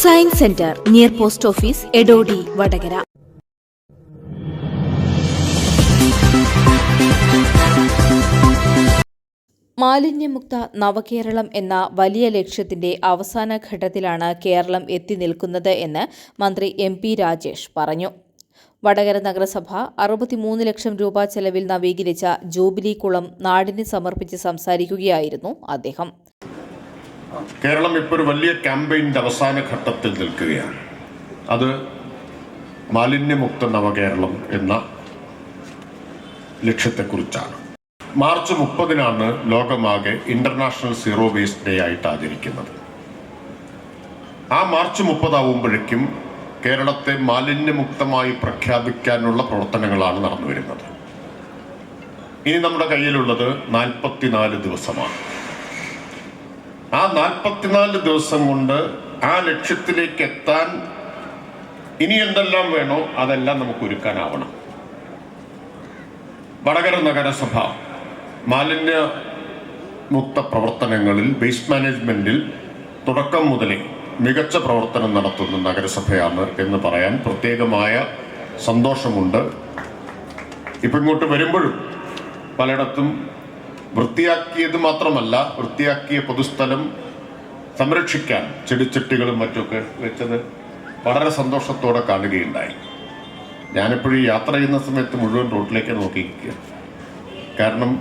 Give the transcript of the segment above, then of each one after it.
Science centre near post office Edodi Vadakara മാലിന്യമുക്ത നവകേരളം എന്ന വലിയ ലക്ഷ്യത്തിന്റെ അവസാന ഘട്ടത്തിലാണ് കേരളം എത്തി നിൽക്കുന്നത് എന്ന് മന്ത്രി എം പി രാജേഷ് പറഞ്ഞു. വടകര നഗരസഭ അറുപത്തിമൂന്ന് ലക്ഷം രൂപ ചെലവിൽ നവീകരിച്ച ജൂബിലി കുളം നാടിന് സമർപ്പിച്ച് സംസാരിക്കുകയായിരുന്നു അദ്ദേഹം. കേരളം ഇപ്പോൾ ഒരു വലിയ ക്യാമ്പയിന്റെ അവസാന ഘട്ടത്തിൽ നിൽക്കുകയാണ്. അത് മാലിന്യമുക്ത നവകേരളം എന്ന ലക്ഷ്യത്തെക്കുറിച്ചാണ്. മാർച്ച് മുപ്പതിനാണ് ലോകമാകെ ഇന്റർനാഷണൽ സീറോ വേസ്റ്റ് ഡേ ആയിട്ട് ആചരിക്കുന്നത്. ആ മാർച്ച് മുപ്പതാവുമ്പോഴേക്കും കേരളത്തെ മാലിന്യമുക്തമായി പ്രഖ്യാപിക്കാനുള്ള പ്രവർത്തനങ്ങളാണ് നടന്നു വരുന്നത് ഇനി നമ്മുടെ കയ്യിലുള്ളത് നാൽപ്പത്തിനാല് ദിവസമാണ്. ആ നാൽപ്പത്തിനാല് ദിവസം കൊണ്ട് ആ ലക്ഷ്യത്തിലേക്ക് എത്താൻ ഇനി എന്തെല്ലാം വേണോ അതെല്ലാം നമുക്ക് ഒരുക്കാനാവണം. വടകര നഗരസഭ മാലിന്യ മുക്ത പ്രവർത്തനങ്ങളിൽ വേസ്റ്റ് മാനേജ്മെന്റിൽ തുടക്കം മുതലേ മികച്ച പ്രവർത്തനം നടത്തുന്ന നഗരസഭയാണ് എന്ന് പറയാൻ പ്രത്യേകമായ സന്തോഷമുണ്ട്. ഇപ്പം ഇങ്ങോട്ട് വരുമ്പോഴും പലയിടത്തും വൃത്തിയാക്കിയത് മാത്രമല്ല വൃത്തിയാക്കിയ പൊതുസ്ഥലം സംരക്ഷിക്കാൻ ചെടിച്ചട്ടികളും മറ്റുമൊക്കെ വെച്ചത് വളരെ സന്തോഷത്തോടെ കാണുകയുണ്ടായി. ഞാനെപ്പോഴും യാത്ര ചെയ്യുന്ന സമയത്ത് മുഴുവൻ റോഡിലേക്ക് നോക്കിയിരിക്കുക. കാരണം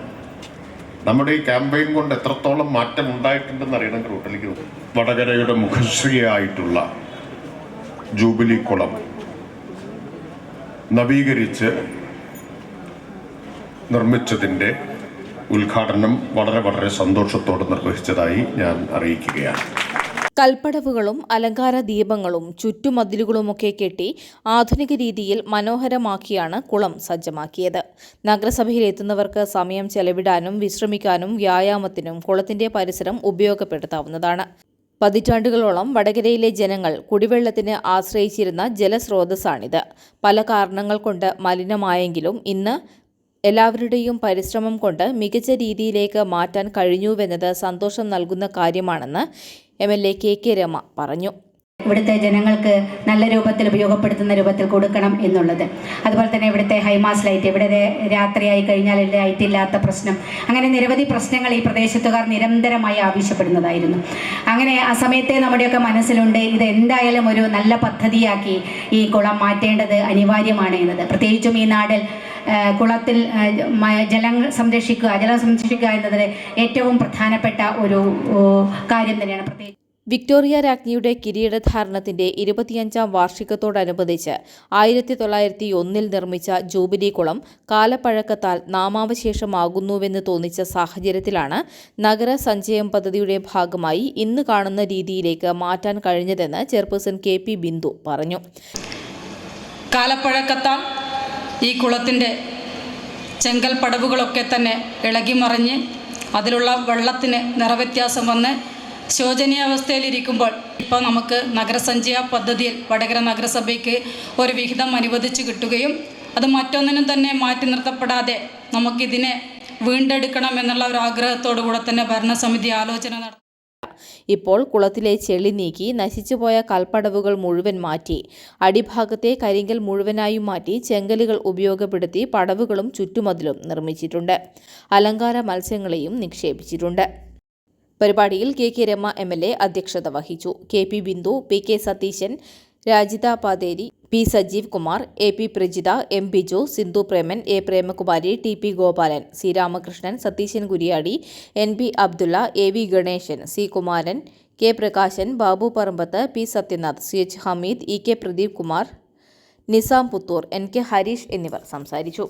നമ്മുടെ ഈ ക്യാമ്പയിൻ കൊണ്ട് എത്രത്തോളം മാറ്റം ഉണ്ടായിട്ടുണ്ടെന്ന് അറിയണമെങ്കിൽ നോക്കും. വടകരയുടെ മുഖശ്രീയായിട്ടുള്ള ജൂബിലി കുളം നവീകരിച്ച് നിർമ്മിച്ചതിന്റെ ഉദ്ഘാടനം വളരെ വളരെ സന്തോഷത്തോടെ നിർവഹിച്ചതായി ഞാൻ അറിയിക്കുകയാണ്. കൽപ്പടവുകളും അലങ്കാര ദീപങ്ങളും ചുറ്റുമതിലുകളുമൊക്കെ കെട്ടി ആധുനിക രീതിയിൽ മനോഹരമാക്കിയാണ് കുളം സജ്ജമാക്കിയത്. നഗരസഭയിൽ എത്തുന്നവർക്ക് സമയം ചെലവിടാനും വിശ്രമിക്കാനും വ്യായാമത്തിനും കുളത്തിന്റെ പരിസരം ഉപയോഗപ്പെടുത്താവുന്നതാണ്. പതിറ്റാണ്ടുകളോളം വടകരയിലെ ജനങ്ങൾ കുടിവെള്ളത്തിന് ആശ്രയിച്ചിരുന്ന ജലസ്രോതസ്സാണിത്. പല കാരണങ്ങൾ കൊണ്ട് മലിനമായെങ്കിലും ഇന്ന് എല്ലാവരുടെയും പരിശ്രമം കൊണ്ട് മികച്ച രീതിയിലേക്ക് മാറ്റാൻ കഴിഞ്ഞുവെന്നത് സന്തോഷം നൽകുന്ന കാര്യമാണെന്ന് M L A K K Rema പറഞ്ഞു. ഇവിടുത്തെ ജനങ്ങൾക്ക് നല്ല രൂപത്തിൽ ഉപയോഗപ്പെടുത്തുന്ന രൂപത്തിൽ കൊടുക്കണം എന്നുള്ളത്. അതുപോലെ തന്നെ ഇവിടുത്തെ ഹൈമാസ് ലൈറ്റ് ഇവിടെ രാത്രിയായി കഴിഞ്ഞാൽ ലൈറ്റ് ഇല്ലാത്ത പ്രശ്നം. അങ്ങനെ നിരവധി പ്രശ്നങ്ങൾ ഈ പ്രദേശത്തുകാർ നിരന്തരമായി ആവശ്യപ്പെടുന്നതായിരുന്നു. അങ്ങനെ ആ സമയത്തെ നമ്മുടെയൊക്കെ മനസ്സിലുണ്ട് ഇത് എന്തായാലും ഒരു നല്ല പദ്ധതിയാക്കി ഈ കുളം മാറ്റേണ്ടത് അനിവാര്യമാണ് എന്നത്. പ്രത്യേകിച്ചും ഈ നാടിൽ കുളത്തിൽ ജലം സംരക്ഷിക്കുക ജലം സംരക്ഷിക്കുക എന്നത് ഏറ്റവും പ്രധാനപ്പെട്ട ഒരു കാര്യം തന്നെയാണ്. പ്രത്യേകിച്ച് വിക്ടോറിയ രാജ്ഞിയുടെ കിരീടധാരണത്തിന്റെ ഇരുപത്തിയഞ്ചാം വാർഷികത്തോടനുബന്ധിച്ച് ആയിരത്തി തൊള്ളായിരത്തി ഒന്നിൽ നിർമ്മിച്ച ജൂബിലി കുളം കാലപ്പഴക്കത്താൽ നാമാവശേഷമാകുന്നുവെന്ന് തോന്നിച്ച സാഹചര്യത്തിലാണ് നഗര സഞ്ചയം പദ്ധതിയുടെ ഭാഗമായി ഇന്ന് കാണുന്ന രീതിയിലേക്ക് മാറ്റാൻ കഴിഞ്ഞതെന്ന് ചെയർപേഴ്സൺ കെ പി ബിന്ദു പറഞ്ഞു. കാലപ്പഴക്കത്താൽ ഈ കുളത്തിന്റെ ചെങ്കൽ പടവുകളൊക്കെ തന്നെ ഇളകിമറിഞ്ഞ് അതിലുള്ള വെള്ളത്തിന് നിറവ്യത്യാസം വന്ന് ശോചനീയാവസ്ഥയിലിരിക്കുമ്പോൾ ഇപ്പോൾ നമുക്ക് നഗരസഞ്ചയ പദ്ധതിയിൽ വടകര നഗരസഭയ്ക്ക് ഒരു വിഹിതം അനുവദിച്ചു കിട്ടുകയും അത് മറ്റൊന്നിനും തന്നെ മാറ്റി നിർത്തപ്പെടാതെ നമുക്കിതിനെ വീണ്ടെടുക്കണം എന്നുള്ള ഒരു ആഗ്രഹത്തോടു കൂടെ തന്നെ ഭരണസമിതി ആലോചന നടത്തി ഇപ്പോൾ കുളത്തിലെ ചെളി നീക്കി നശിച്ചുപോയ കൽപ്പടവുകൾ മുഴുവൻ മാറ്റി. അടിഭാഗത്തെ കരിങ്കൽ മുഴുവനായും മാറ്റി ചെങ്കലുകൾ ഉപയോഗപ്പെടുത്തി പടവുകളും ചുറ്റുമതിലും നിർമ്മിച്ചിട്ടുണ്ട്. അലങ്കാര മത്സ്യങ്ങളെയും നിക്ഷേപിച്ചിട്ടുണ്ട്. പരിപാടിയിൽ K K Rema M L A അധ്യക്ഷത വഹിച്ചു. K P Bindu P K Satheeshan Rajitha Patheri P Sajeev Kumar A P Prajitha M Biju Sindhu Preman A Premakumari T P Gopalan C Ramakrishnan Satheeshan Kuriyadi N B Abdulla A V Ganesan C Kumaran K Prakashan Babu Parambath P Sathyanath C H Hameed E K Pradeep Kumar Nizam Puthur N K Harish എന്നിവർ സംസാരിച്ചു.